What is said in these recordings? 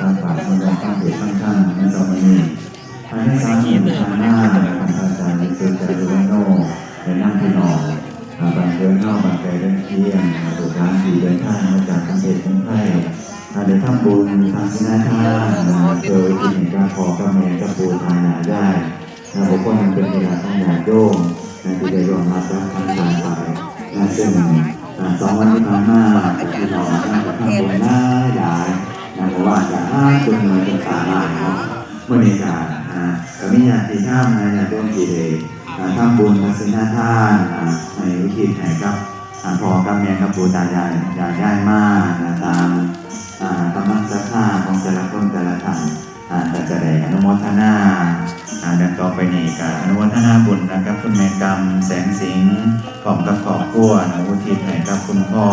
ตามปากมันยังตั้งเหตุตั้งข้างในตอนนี้ภายในสามเดือนทางหน้านะครับอาจารย์ในสุดใจดูโน่ในนั่งที่นอนบางเดินเข้าบางไกลเดินเที่ยงมาดูร้านที่เดินทางมาจากกรุงเทพกรุงไทยอาเดินทำบุญทางที่หน้าท่าเจอที่หนึ่งการขอกระเมนกระปูทางหนาได้นะผมก็มันเป็นเวลาต้งหนาโยมนะที่ได้รองรับรับทางการไปนะซึ่งสองวันที่ผ่านมาที่นอน นาะเมื่อนี้การอ่าก็มีญาติท่ามนะญาติโยมที่ได้าทำบุญมาซื้อหน้าท่านในวิธีไหนครับอ่าพอกับแม่กับปู่ตายายยายย่ายมากนะตามอ่ากำลังศรัทธาของแต่ละคนแต่ละท่านแต่จะได้อนุโมทนาดังต่อไปนี้ก็อนุโมทนาบุญนะครับคุณแม่กรรมแสงสิงห์พร้อมกับครอบครัวนะอุทิศให้กับคุณพ่อ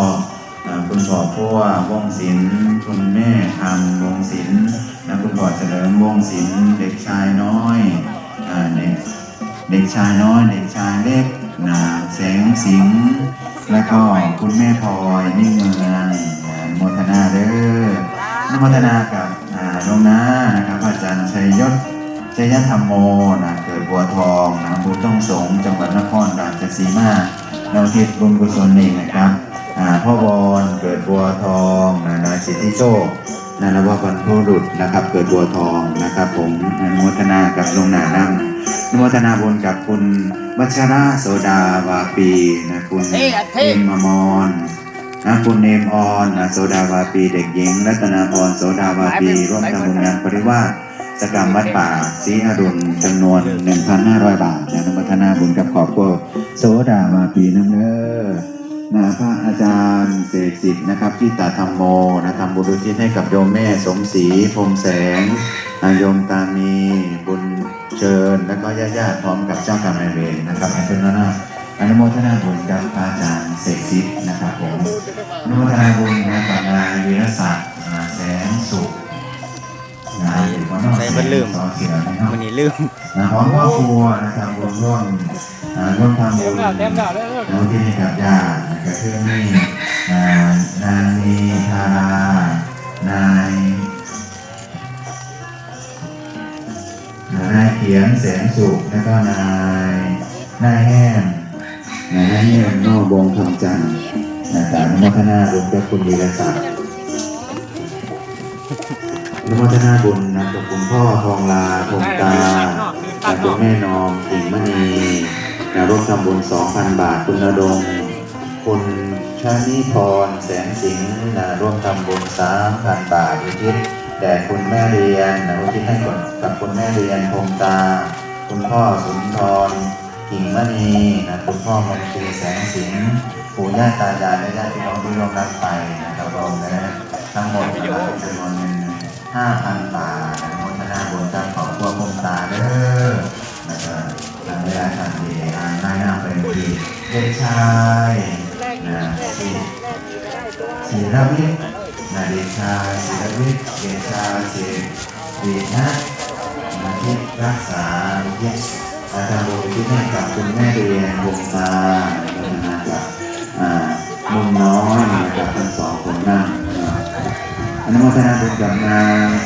คุณพ่อพัววงศิลป์คุณแม่ทำวงศิลป์ นะคุณพ่อเฉลิมวงศิลป์เด็กชายน้อยเด็กเด็กชายน้อย เด็กชายเล็กนะแสงสิงห์แล้วก็คุณแม่พลอยนิ่มเมืองโมทนาเด้อนโมทนากับอ่าหลวงนานะครับอาจารย์ชัยยศชัยยธรรมโมนะเกิดบัวทองนะบุญต้องสงฆ์จังหวัดนครราชสีมาเราทิศบุญกุศลนี่นะครับพ่อบอลเกิดบัวทองนะนายสิทธิโชค นะนวบรรพบุรุษนะครับ เกิดบัวทองนะครับ ผมอนุโมทนากับลงหนาดำอนุโมทนาบุญกับคุณวัชราโสดาวาปีนะคุณเท่อะเท่เนมอมรนะคุณเนมออนนะโสดาวาปีเด็กหญิงรัตนาพรโสดาวาปีร่วมทำบุญงานปริวาสกรรมวัดป่าศรีอรุณจำนวน 1,500 บาทนะอนุโมทนาบุญกับขอบครัวโสดาวาปีน้ำเน้อ นะพระอาจารย์เสกสิทธิ์นะครับที่ตาธรรมโมนะทำบุญทิศให้กับโยมแม่สมศรีพรมแสงโยมตามีบุญเชิญ แล้วก็ญาติๆพร้อมกับเจ้ากรรมนายเวรนะครับอนุโมทนาอนุโมทนาบุญกับพระอาจารย์เสกสิทธิ์นะครับผมอนุโมทนาบุญนะกับนายวีรศักดิ์แสงสุขนะหรือว่าน้องใส่เพิ่นลืมสอเสือนะครับวันนี้ลืมนะพร้อมครอบครัวนะครับรวมร่วม ร่วมทำบุญแล้วที่ให้กับญาตินะครับคือมีอ่านางมีธารานายนายเขียนแสงสุขแล้วก็นายนายแห้งนายแห้งนอกวงคำจันทร์นะครับอนุโมทนาบุญกับคุณวีรศักดิ์อนุโมทนาบุญนะกับคุณพ่อทองลาทองตาและคุณแม่นอมกิ่งมณี นะร่วมทำบุญ 2,000 บาท คุณระดง คุณชานิพร แสงสิงห์นะร่วมทำบุญ 3,000 บาทอุทิศแด่คุณแม่เรียนนะอุทิศให้กับกับคุณแม่เรียนทองตา คุณพ่อสุนทรกิ่งมณีนะคุณพ่อมนตรีแสงสิงห์ปู่ย่าตายายและญาติพี่น้องที่ร่วมรับไปนะครับรวมนะทั้งหมดนะครับจำนวนเงินห้าพันบาท ชายนะสีสีรวิทนะเดชาสีระวิทเดชาสีดีนะนะที่รักษาที่อาจารย์โบที่ให้กับคุณแม่เรียนวงตานะครับอ่ามุมน้อยนะครับทั้งสองคนนั่งนะครับอนุโมทนาบุญกับนาง